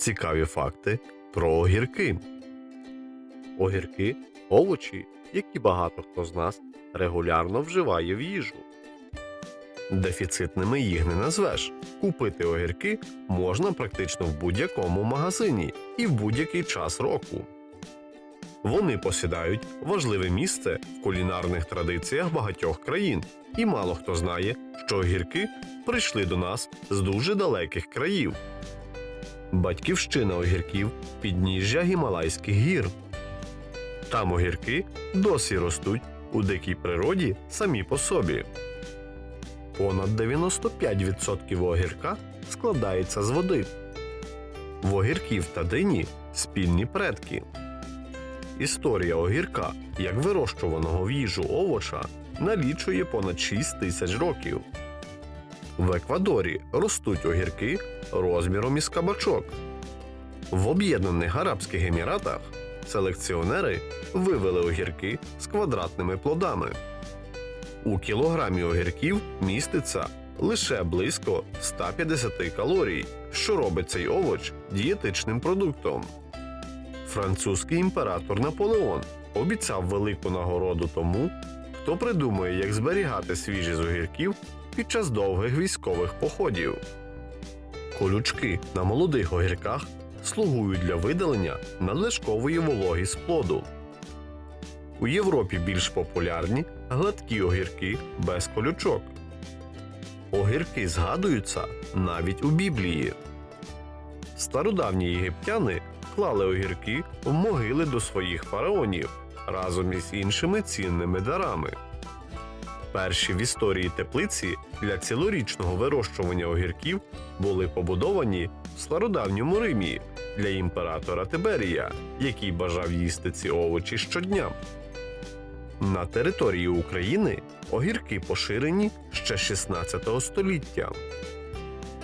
Цікаві факти про огірки. Огірки овочі, які багато хто з нас регулярно вживає в їжу. Дефіцитними їх не назвеш. Купити огірки можна практично в будь-якому магазині і в будь-який час року. Вони посідають важливе місце в кулінарних традиціях багатьох країн, і мало хто знає, що огірки прийшли до нас з дуже далеких країв. Батьківщина огірків підніжжя Гімалайських гір. Там огірки досі ростуть у дикій природі самі по собі. Понад 95% огірка складається з води. В огірків та дині спільні предки. Історія огірка, як вирощуваного в їжу овоча, налічує понад 6 тисяч років. В Еквадорі ростуть огірки розміром із кабачок. В Об'єднаних Арабських Еміратах селекціонери вивели огірки з квадратними плодами. У кілограмі огірків міститься лише близько 150 калорій, що робить цей овоч дієтичним продуктом. Французький імператор Наполеон обіцяв велику нагороду тому, хто придумає, як зберігати свіжі з огірків під час довгих військових походів. Колючки на молодих огірках слугують для видалення надлишкової вологи з плоду. У Європі більш популярні гладкі огірки без колючок. Огірки згадуються навіть у Біблії. Стародавні єгиптяни клали огірки в могили до своїх фараонів разом із іншими цінними дарами. Перші в історії теплиці для цілорічного вирощування огірків були побудовані в стародавньому Римі для імператора Тиберія, який бажав їсти ці овочі щодня. На території України огірки поширені ще 16 століття.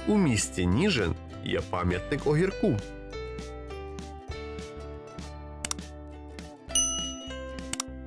У місті Ніжин є пам'ятник огірку,